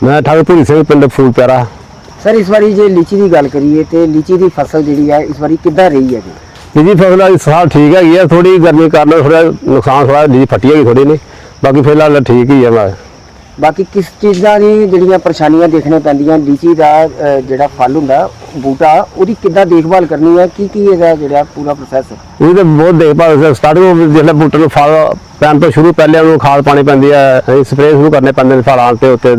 ਮੈਂ ਠਾਕੁਰ ਭੂਰੀ ਸਿੰਘ ਪਿੰਡ ਫੂਲ ਪਿਆਰਾ ਸਰ ਇਸ ਵਾਰੀ ਜੇ ਲੀਚੀ ਦੀ ਗੱਲ ਕਰੀਏ ਤੇ ਲੀਚੀ ਦੀ ਫਸਲ ਜਿਹੜੀ ਹੈ ਇਸ ਵਾਰੀ ਕਿੱਦਾਂ ਰਹੀ ਹੈ ਜੀ? ਜੀ ਜੀ ਫਸਲ ਇਸ ਸਾਲ ਠੀਕ ਹੈਗੀ ਆ ਥੋੜੀ ਗਰਮੀ ਕਾਰਨ ਥੋੜਾ ਨੁਕਸਾਨ ਥੋੜਾ ਜੀ ਫੱਟੀ ਹੈਗੀ ਥੋੜੀ ਨੇ ਬਾਕੀ ਫਿਲਹਾਲ ਠੀਕ ਹੀ ਆ ਮੈਂ ਬਾਕੀ ਕਿਸ ਚੀਜ਼ਾਂ ਦੀ ਜਿਹੜੀਆਂ ਪਰੇਸ਼ਾਨੀਆਂ ਦੇਖਣੇ ਪੈਂਦੀਆਂ ਲੀਚੀ ਦਾ ਜਿਹੜਾ ਫਲ ਹੁੰਦਾ ਬੂਟਾ ਉਹਦੀ ਕਿੱਦਾਂ ਦੇਖਭਾਲ ਕਰਨੀ ਹੈ ਕੀ ਕੀ ਇਹਦਾ ਜਿਹੜਾ ਪੂਰਾ ਪ੍ਰੋਸੈਸ ਇਹ ਤਾਂ ਬਹੁਤ ਦੇਖਭਾਲ ਸਟਾਰਟਿੰਗ ਜਿਹੜੇ ਬੂਟੇ ਨੂੰ ਫਲ ਪੈਣ ਤੋਂ ਸ਼ੁਰੂ ਪਹਿਲੇ ਉਹਨੂੰ ਖਾਦ ਪਾਣੀ ਪੈਂਦੀ ਹੈ ਸਪਰੇਅ ਸ਼ੁਰੂ ਕਰਨੇ ਪੈਂਦੇ ਨੇ ਫਲਾਂ ਤੇ ਉੱਤੇ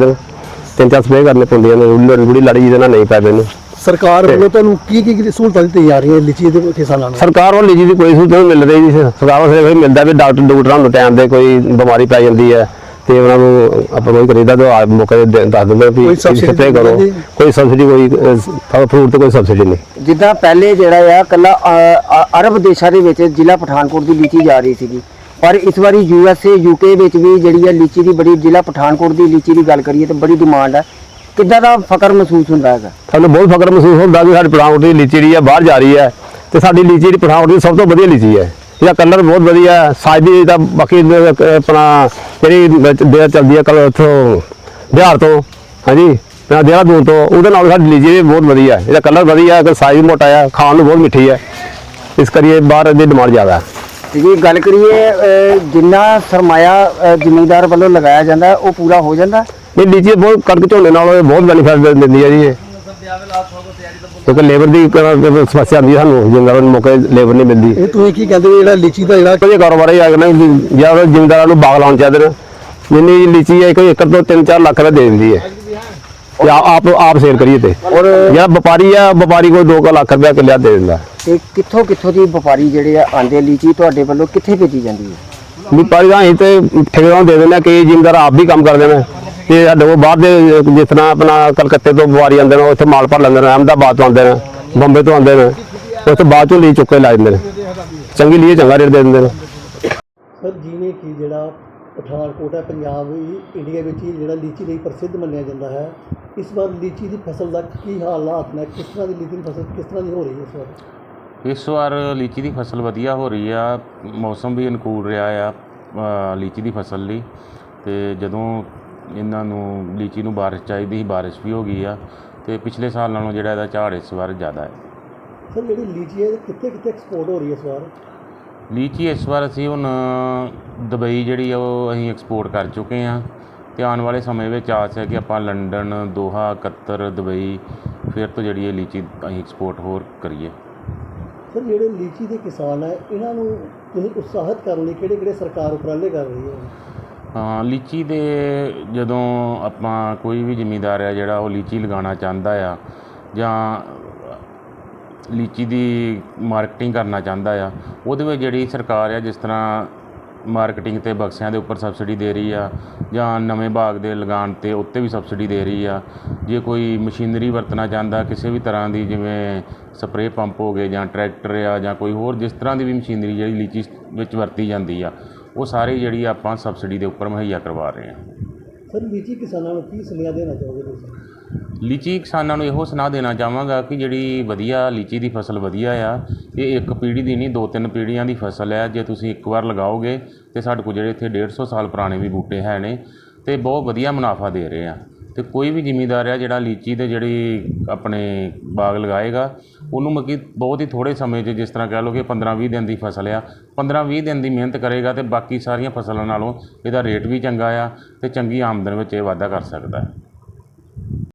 ਤਿੰਨ ਚਾਰ ਸਪਰੇਅ ਕਰਨੇ ਪੈਂਦੀਆਂ ਨੇ ਰੂੜੀ ਰੂੜੀ ਲੜੀ ਜਿਹਦੇ ਨਾਲ ਨਹੀਂ ਪੈ ਪੈਂਦੇ ਸਰਕਾਰ ਵੱਲੋਂ ਤੁਹਾਨੂੰ ਕੀ ਕੀ ਸਹੂਲਤਾਂ ਦਿੱਤੀਆਂ ਜਾ ਰਹੀਆਂ ਲੀਚੀ ਦੇ ਕਿਸਾਨਾਂ ਨੂੰ? ਸਰਕਾਰ ਵੱਲੋਂ ਲੀਜੀ ਦੀ ਕੋਈ ਸਹੂਲਤ ਨਹੀਂ ਮਿਲ ਰਹੀ ਜੀ। ਸਰਕਾਰ ਵੱਲੋਂ ਇਹ ਮਿਲਦਾ ਵੀ ਡਾਕਟਰ ਡਾਕਟਰਾਂ ਨੂੰ ਟਾਈਮ ਦੇ ਕੋਈ ਬਿਮਾਰੀ ਪੈ ਜਾਂਦੀ ਹੈ ਤੇ ਉਹਨਾਂ ਨੂੰ ਆਪਾਂ ਕੋਈ ਕਰੀਦਾ ਤਾਂ ਆ ਮੌਕੇ ਤੇ ਦੇ- ਦੱਸ ਦਿੰਦੇ ਵੀ ਸਪਰੇਅ ਕਰੋ? ਕੋਈ ਸਬਸਿਡੀ ਕੋਈ ਫਰੂਟ ਤੇ ਕੋਈ ਸਬਸਿਡੀ ਨਹੀਂ। ਜਿੱਦਾਂ ਪਹਿਲੇ ਜਿਹੜਾ ਆ ਕੱਲਾ ਅਰਬ ਦੇਸ਼ਾਂ ਦੇ ਵਿੱਚ ਜ਼ਿਲ੍ਹਾ ਪਠਾਨਕੋਟ ਦੀ ਲੀਚੀ ਜਾ ਰਹੀ ਸੀਗੀ। ਪਰ ਇਸ ਵਾਰੀ ਯੂ ਐਸ ਏ ਯੂਕੇ ਵਿੱਚ ਵੀ ਜਿਹੜੀ ਹੈ ਲੀਚੀ ਦੀ ਬੜੀ, ਜ਼ਿਲ੍ਹਾ ਪਠਾਨਕੋਟ ਦੀ ਲੀਚੀ ਦੀ ਗੱਲ ਕਰੀਏ ਤਾਂ ਬੜੀ ਡਿਮਾਂਡ ਹੈ ਕਿੱਦਾਂ ਦਾ ਫਕਰ ਮਹਿਸੂਸ ਹੁੰਦਾ ਹੈਗਾ? ਸਾਨੂੰ ਬਹੁਤ ਫਖਰ ਮਹਿਸੂਸ ਹੁੰਦਾ ਵੀ ਸਾਡੀ ਪਠਾਨਕੋਟ ਦੀ ਲੀਚੀ ਜਿਹੜੀ ਹੈ ਬਾਹਰ ਜਾ ਰਹੀ ਹੈ ਤੇ ਸਾਡੀ ਲੀਚੀ ਜਿਹੜੀ ਪਠਾਨਕੋਟ ਦੀ ਸਭ ਤੋਂ ਵਧੀਆ ਲੀਚੀ ਹੈ। ਇਹਦਾ ਕਲਰ ਬਹੁਤ ਵਧੀਆ ਸਾਜ਼ ਦੀ ਤਾਂ ਬਾਕੀ ਆਪਣਾ ਜਿਹੜੀ ਦੇਰ ਚੱਲਦੀ ਹੈ ਕਲ ਉੱਥੋਂ ਬਿਹਾਰ ਤੋਂ, ਹਾਂਜੀ ਮੈਂ ਦੇਹਰਾਦੂਨ ਤੋਂ, ਉਹਦੇ ਨਾਲ ਸਾਡੀ ਲੀਚੀ ਵੀ ਬਹੁਤ ਵਧੀਆ ਹੈ। ਇਹਦਾ ਕਲਰ ਵਧੀਆ ਹੈ ਸਾਈਜ਼ ਮੋਟਾ ਹੈ, ਖਾਣ ਨੂੰ ਬਹੁਤ ਮਿੱਠੀ ਹੈ। ਇਸ ਕਰੀਏ ਬਾਹਰ ਇਹਦੀ ਡਿਮਾਂਡ ਜ਼ਿਆਦਾ ਹੈ। ਜੇ ਗੱਲ ਕਰੀਏ ਜਿੰਨਾ ਸਰਮਾਇਆ ਜ਼ਿਮੀਂਦਾਰ ਵੱਲੋਂ ਲਗਾਇਆ ਜਾਂਦਾ ਹੈ, ਉਹ ਪੂਰਾ ਹੋ ਜਾਂਦਾ? ਇਹ ਲੀਚੀ ਬਹੁਤ ਕਣਕ ਝੋਨੇ ਨਾਲੋਂ ਇਹ ਬਹੁਤ ਬੈਨੀਫਿਟ ਦਿੰਦੀ ਹੈ ਜੀ ਇਹ। ਕਿਉਂਕਿ ਲੇਬਰ ਦੀ ਕ- ਸਮੱਸਿਆ ਆਉਂਦੀ ਹੈ ਸਾਨੂੰ ਜਿੰਦਾਂ ਨੂੰ ਮੌਕੇ ਲੇਬਰ ਨਹੀਂ ਮਿਲਦੀ। ਇਹ ਤੁਸੀਂ ਕੀ ਕਹਿੰਦੇ ਜਿਹੜਾ ਲੀਚੀ ਦਾ ਜਿਹੜਾ ਵਧੀਆ ਕਾਰੋਬਾਰ ਹੈ ਆਗਣਾ ਜਾਂ ਉਹ ਜ਼ਿਮੀਂਦਾਰਾਂ ਨੂੰ ਬਾਗ ਲਾਉਣ ਚਾਹੀਦੇ ਨੇ ਜਿੰਨੀ ਲੀਚੀ ਹੈ ਕੋਈ ਏਕੜ ਤੋਂ 3-4 ਲੱਖ ਦਾ ਦੇ ਦਿੰਦੀ ਹੈ। ਜਾਂ ਆਪ ਆਪ ਸੇਲ ਕਰੀਏ ਤੇ। ਔਰ ਜਿਹੜਾ ਵਪਾਰੀ ਆ ਵਪਾਰੀ ਕੋਈ 2 ਲੱਖ ਰੁਪਇਆ ਕਿੱਲਿਆ ਦੇ ਦਿੰਦਾ। ਤੇ ਕਿੱਥੋਂ ਕਿੱਥੋਂ ਦੀ ਵਪਾਰੀ ਜਿਹੜੇ ਆ ਆਂਦੇ ਲੀਚੀ ਤੁਹਾਡੇ ਵੱਲੋਂ ਕਿੱਥੇ ਭੇਜੀ ਜਾਂਦੀ ਹੈ? ਵਪਾਰੀ ਦਾ ਅਸੀਂ ਤੇ ਠੇਕੇਦਾਰਾਂ ਨੂੰ ਦੇ ਦਿੰਦੇ ਹਾਂ ਕਿ ਜ਼ਿਮੀਂਦਾਰ ਆਪ ਵੀ ਕੰਮ ਕਰਦੇ ਨੇ। ਤੇ ਸਾਡੇ ਕੋਲ ਬਾਹਰ ਦੇ ਜਿਸ ਤਰ੍ਹਾਂ ਆਪਣਾ ਕਲਕੱਤੇ ਤੋਂ ਵਪਾਰੀ ਆਉਂਦੇ ਨੇ ਉੱਥੇ ਮਾਲ ਭਰ ਲੈਂਦੇ ਨੇ ਅਹਿਮਦਾਬਾਦ ਤੋਂ ਆਉਂਦੇ ਨੇ ਬੰਬੇ ਤੋਂ ਆਉਂਦੇ ਨੇ ਉੱਥੇ ਬਾਅਦ ਚੋਂ ਲੀ ਚੁੱਕ ਕੇ ਲਾ ਦਿੰਦੇ ਨੇ। ਚੰਗੀ ਲਈ ਚੰਗਾ ਰੇਟ ਦੇ ਦਿੰਦੇ ਨੇ। ਸਰ ਜਿਵੇਂ ਕਿ ਜਿਹੜਾ ਪਠਾਨਕੋਟ ਹੈ ਪੰਜਾਬ ਹੀ ਇੰਡੀਆ ਵਿੱਚ ਹੀ ਜਿਹੜਾ ਲੀਚੀ ਲਈ ਪ੍ਰਸਿੱਧ ਮੰਨਿਆ ਜਾਂਦਾ ਹੈ। ਇਸ ਵਾਰ ਲੀਚੀ ਦੀ ਫਸਲ ਦਾ ਕੀ ਹਾਲਾਤ ਨੇ? ਕਿਸ ਤਰ੍ਹਾਂ ਦੀ ਲੀਚੀ ਦੀ ਫਸਲ ਕਿਸ ਤਰ੍ਹਾਂ ਦੀ ਹੋ ਰਹੀ ਹੈ ਇਸ ਵਾਰ? ਇਸ ਵਾਰ ਲੀਚੀ ਦੀ ਫਸਲ ਵਧੀਆ ਹੋ ਰਹੀ ਆ ਮੌਸਮ ਵੀ ਅਨੁਕੂਲ ਰਿਹਾ ਆ ਲੀਚੀ ਦੀ ਫਸਲ ਲਈ। ਤੇ ਜਦੋਂ ਇਹਨਾਂ ਨੂੰ ਲੀਚੀ ਨੂੰ ਬਾਰਿਸ਼ ਚਾਹੀਦੀ ਸੀ ਬਾਰਿਸ਼ ਵੀ ਹੋ ਗਈ ਆ ਤੇ ਪਿਛਲੇ ਸਾਲ ਨਾਲੋਂ ਜਿਹੜਾ ਇਹਦਾ ਝਾੜ ਇਸ ਵਾਰ ਜ਼ਿਆਦਾ ਹੈ। ਸਰ ਜਿਹੜੀ ਲੀਚੀ ਹੈ ਕਿੱਥੇ ਕਿੱਥੇ ਐਕਸਪੋਰਟ ਹੋ ਰਹੀ ਹੈ ਇਸ ਵਾਰ? ਲੀਚੀ ਇਸ ਵਾਰ ਅਸੀਂ ਹੁਣ ਦੁਬਈ ਜਿਹੜੀ ਆ ਉਹ ਅਸੀਂ ਐਕਸਪੋਰਟ ਕਰ ਚੁੱਕੇ ਆ ਤੇ ਆਉਣ ਵਾਲੇ ਸਮੇਂ ਵਿੱਚ ਆਸ ਹੈ ਕਿ ਆਪਾਂ ਲੰਡਨ ਦੋਹਾ ਕਤਰ ਦੁਬਈ ਫਿਰ ਤੋਂ ਜਿਹੜੀ ਇਹ ਲੀਚੀ ਅਸੀਂ ਐਕਸਪੋਰਟ ਹੋਰ ਕਰੀਏ। ਸਰ ਜਿਹੜੇ ਲੀਚੀ ਦੇ ਕਿਸਾਨ ਹੈ ਇਹਨਾਂ ਨੂੰ ਤੁਸੀਂ ਉਤਸ਼ਾਹਿਤ ਕਰਨ ਲਈ ਕਿਹੜੇ ਕਿਹੜੇ ਸਰਕਾਰ ਉਪਰਾਲੇ ਕਰ ਰਹੀ ਹੈ? ਹਾਂ ਲੀਚੀ ਦੇ ਜਦੋਂ ਆਪਾਂ ਕੋਈ ਵੀ ਜ਼ਿਮੀਂਦਾਰ ਆ ਜਿਹੜਾ ਉਹ ਲੀਚੀ ਲਗਾਉਣਾ ਚਾਹੁੰਦਾ ਆ ਜਾਂ ਲੀਚੀ ਦੀ ਮਾਰਕੀਟਿੰਗ ਕਰਨਾ ਚਾਹੁੰਦਾ ਆ। ਉਹਦੇ ਵਿੱਚ ਜਿਹੜੀ ਸਰਕਾਰ ਆ, ਜਿਸ ਤਰ੍ਹਾਂ ਮਾਰਕੀਟਿੰਗ ਤੇ ਬਕਸਿਆਂ ਦੇ ਉੱਪਰ ਸਬਸਿਡੀ ਦੇ ਰਹੀ ਆ ਜਾਂ ਨਵੇਂ ਬਾਗ ਦੇ ਲਗਾਉਣ ਤੇ ਉੱਤੇ ਵੀ ਸਬਸਿਡੀ ਦੇ ਰਹੀ ਆ, ਜੇ ਕੋਈ ਮਸ਼ੀਨਰੀ ਵਰਤਣਾ ਚਾਹੁੰਦਾ, ਕਿਸੇ ਵੀ ਤਰ੍ਹਾਂ ਦੀ ਜਿਵੇਂ ਸਪਰੇਅ ਪੰਪ ਹੋ ਗਏ ਜਾਂ ਟਰੈਕਟਰ ਆ ਜਾਂ ਕੋਈ ਹੋਰ, ਜਿਸ ਤਰ੍ਹਾਂ ਦੀ ਵੀ ਮਸ਼ੀਨਰੀ ਜਿਹੜੀ ਲੀਚੀ ਵਿੱਚ ਵਰਤੀ ਜਾਂਦੀ ਆ, ਉਹ ਸਾਰੀ ਜਿਹੜੀ ਆਪਾਂ ਸਬਸਿਡੀ ਦੇ ਉੱਪਰ ਮੁਹੱਈਆ ਕਰਵਾ ਰਹੇ ਹਾਂ ਸਰ, ਲੀਚੀ ਕਿਸਾਨਾਂ ਨੂੰ ਕੀ ਸੁਨੇਹਾ ਦੇਣਾ ਚਾਹੋਗੇ ਤੁਸੀਂ? ਲੀਚੀ ਕਿਸਾਨਾਂ ਨੂੰ ਇਹੋ ਸੁਣਾ ਦੇਣਾ ਚਾਹਾਂਗਾ ਕਿ ਜਿਹੜੀ ਵਧੀਆ ਲੀਚੀ ਦੀ ਫਸਲ ਵਧੀਆ ਆ, ਇਹ ਇੱਕ ਪੀੜ੍ਹੀ ਦੀ ਨਹੀਂ, ਦੋ ਤਿੰਨ ਪੀੜ੍ਹੀਆਂ ਦੀ ਫਸਲ ਹੈ ਜੇ ਤੁਸੀਂ ਇੱਕ ਵਾਰ ਲਗਾਓਗੇ ਤੇ ਸਾਡੇ ਕੋਲ ਜਿਹੜੇ ਇੱਥੇ 150 ਸਾਲ ਪੁਰਾਣੇ ਵੀ ਬੂਟੇ ਹੈ ਨੇ ਤੇ ਬਹੁਤ ਵਧੀਆ ਮੁਨਾਫਾ ਦੇ ਰਹੇ ਆ। ਤੇ ਕੋਈ ਵੀ ਜ਼ਿਮੀਂਦਾਰ ਆ ਜਿਹੜਾ ਲੀਚੀ ਦੇ ਜਿਹੜੀ ਆਪਣੇ ਬਾਗ ਲਗਾਏਗਾ, ਉਹਨੂੰ ਮਤਲਬ ਕਿ ਬਹੁਤ ਹੀ ਥੋੜੇ ਸਮੇਂ 'ਚ ਜਿਸ ਤਰ੍ਹਾਂ ਕਹਿ ਲਓ ਕਿ 15-20 ਦਿਨ ਦੀ ਫਸਲ ਆ 15-20 ਦਿਨ ਦੀ ਮਿਹਨਤ ਕਰੇਗਾ ਤੇ ਬਾਕੀ ਸਾਰੀਆਂ ਫਸਲਾਂ ਨਾਲੋਂ ਇਹਦਾ ਰੇਟ ਵੀ ਚੰਗਾ ਆ ਤੇ ਚੰਗੀ ਆਮਦਨ ਵਿੱਚ ਇਹ ਵਾਧਾ ਕਰ ਸਕਦਾ। ਹੈ